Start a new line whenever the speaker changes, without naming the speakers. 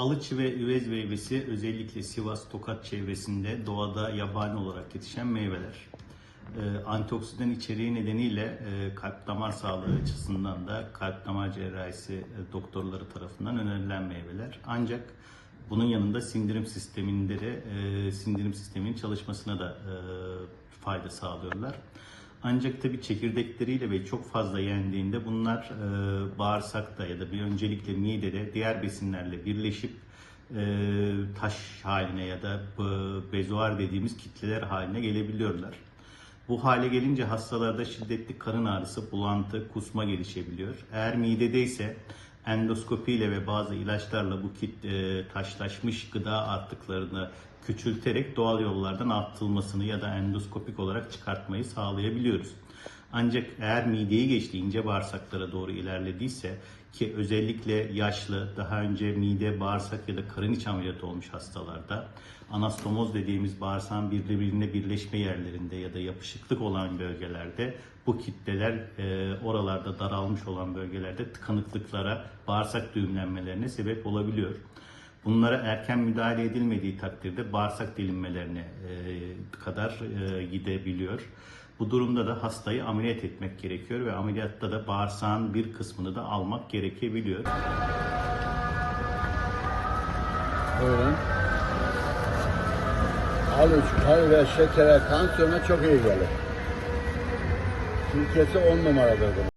alıç ve üvez meyvesi özellikle Sivas, Tokat çevresinde doğada yabani olarak yetişen meyveler. Ee, antioksidan içeriği nedeniyle e, kalp damar sağlığı açısından da kalp damar cerrahisi e, doktorları tarafından önerilen meyveler. Ancak bunun yanında sindirim sisteminde de e, sindirim sisteminin çalışmasına da e, fayda sağlıyorlar. Ancak tabii çekirdekleriyle ve çok fazla yendiğinde bunlar e, bağırsakta ya da bir öncelikle midede diğer besinlerle birleşip e, taş haline ya da e, bezoar dediğimiz kitleler haline gelebiliyorlar. Bu hale gelince hastalarda şiddetli karın ağrısı, bulantı, kusma gelişebiliyor. Eğer midedeyse endoskopiyle ve bazı ilaçlarla bu kit e, taşlaşmış gıda artıklarını küçülterek doğal yollardan atılmasını ya da endoskopik olarak çıkartmayı sağlayabiliyoruz. Ancak eğer mideyi geçti ince bağırsaklara doğru ilerlediyse ki özellikle yaşlı, daha önce mide, bağırsak ya da karın iç ameliyatı olmuş hastalarda anastomoz dediğimiz bağırsağın birbirine birleşme yerlerinde ya da yapışıklık olan bölgelerde bu kitleler e, oralarda daralmış olan bölgelerde tıkanıklıklara, bağırsak düğümlenmelerine sebep olabiliyor. Bunlara erken müdahale edilmediği takdirde bağırsak delinmelerine e, kadar e, gidebiliyor. Bu durumda da hastayı ameliyat etmek gerekiyor ve ameliyatta da bağırsağın bir kısmını da almak gerekebiliyor.
Buyurun. Aluç, kalbe, şekere, tansiyona çok iyi gelir. Türkiye'si on numaradır.